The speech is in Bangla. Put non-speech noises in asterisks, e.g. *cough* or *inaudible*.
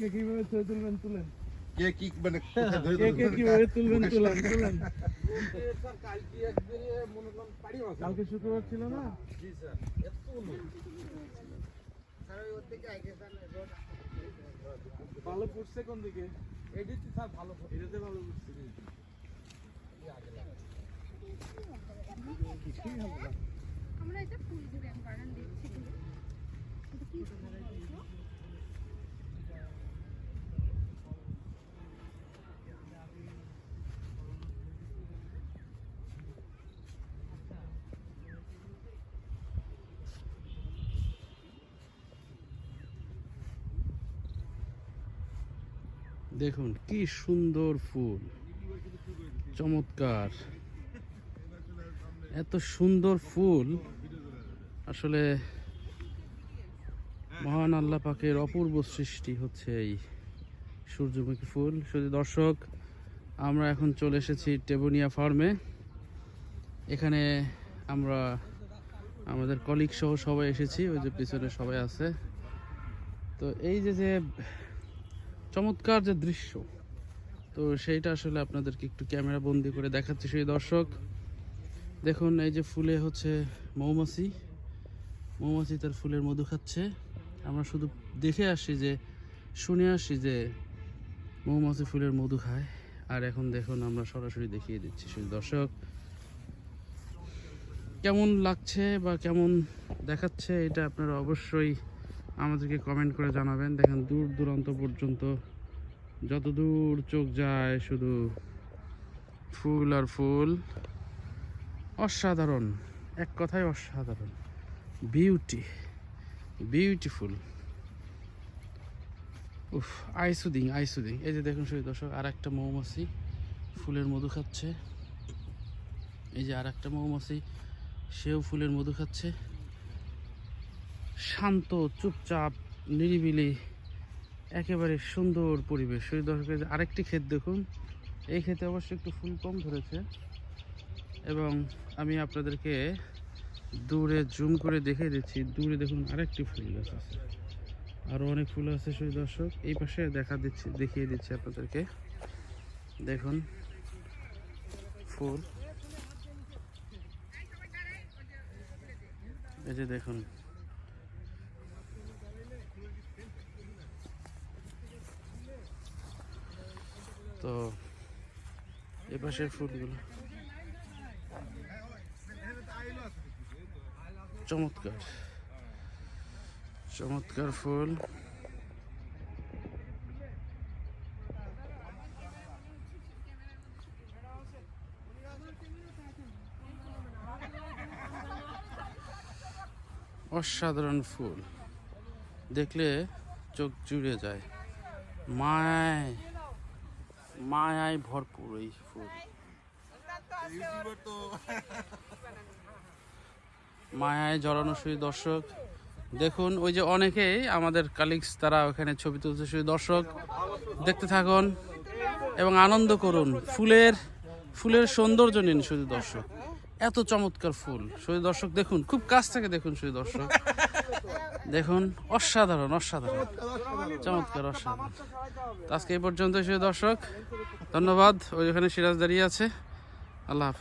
কে কীভাবে ছবি তুলবেন তুলেন? কে কি মানে *laughs* কে কে কীভাবে তুলবেন তুলেন তুলেন। স্যার কালকে শুক্রবার ছিল না? জি স্যার। এত লোক ভালো পড়ছে কোন দিকে? এডিট স্যার ভালো এটাতে ভালো পড়ছে আমরা এটা ফুলগ্রাম গার্ডেন দেখছি কি সুন্দর দেখো। দেখুন, কি সুন্দর ফুল। চমৎকার। এত সুন্দর ফুল। আসলে মহান আল্লাহ পাকের অপূর্ব সৃষ্টি হচ্ছে এই সূর্যমুখী ফুল। শুধু দর্শক, আমরা এখন চলে এসেছি টেবুনিয়া ফার্মে। এখানে আমরা আমাদের কলিগ সহ সবাই এসেছি, ওই যে পিছনে সবাই আছে। তো এই যে যে চমৎকার যে দৃশ্য। তো সেইটা আসলে আপনাদেরকে একটু ক্যামেরা বন্দি করে দেখাচ্ছি। সেই দর্শক, দেখুন এই যে ফুলে হচ্ছে মৌমাছি। মৌমাছি তার ফুলের মধু খাচ্ছে। আমরা শুধু দেখে আসি যে, শুনে আসি যে মৌমাছি ফুলের মধু খায়। আর এখন দেখুন আমরা সরাসরি দেখিয়ে দিচ্ছি সেই দর্শক। কেমন লাগছে বা কেমন দেখাচ্ছে এটা আপনারা অবশ্যই আমাদেরকে কমেন্ট করে জানাবেন। দেখেন দূর দূরান্ত পর্যন্ত যত দূর চোখ যায় শুধু ফুল আর ফুল। অসাধারণ, এক কথায় অসাধারণ। বিউটি বিউটিফুল উফ আইসুদিং আইসুদিং এই যে দেখুন সেই দর্শক আর একটা মৌমাছি ফুলের মধু খাচ্ছে। এই যে আর একটা মৌমাছি, সেও ফুলের মধু খাচ্ছে। শান্ত, চুপচাপ, নিরিবিলি, একেবারে সুন্দর পরিবেশ। ওই দর্শকের আরেকটি ক্ষেত দেখুন, এই ক্ষেতে অবশ্য একটু ফুল কম ধরেছে। এবং আমি আপনাদেরকে দূরে জুম করে দেখিয়ে দিচ্ছি। দূরে দেখুন আরেকটি ফুল গাছ আছে। আরও অনেক ফুল আছে সেই দর্শক এই পাশে দেখা দিচ্ছি, দেখিয়ে দিচ্ছি আপনাদেরকে। দেখুন, ফুল। এই যে দেখুন তো এ পাশের ফুলগুলো চমৎকার। চমৎকার ফুল। অসাধারণ ফুল। দেখলে চোখ জুড়ে যায়। মায় মায়ায় ভরপুর এই ফুল। মায়ায় জড়ানো শুধু দর্শক। দেখুন, ওই যে অনেকেই আমাদের কালিগস তারা ওখানে ছবি তুলছে শুধু দর্শক। দেখতে থাকুন এবং আনন্দ করুন। ফুলের ফুলের সৌন্দর্য নিন শুধু দর্শক। এত চমৎকার ফুল। শুধু দর্শক দেখুন, খুব কাছ থেকে দেখুন শুধু দর্শক। দেখুন, অসাধারণ অসাধারণ। চমৎকার, অসাধারণ। আজকে এই পর্যন্ত শুধু দর্শক। ধন্যবাদ। ওই ওখানে সিরাজ দাঁড়িয়ে আছে। আল্লাহ হাফেজ।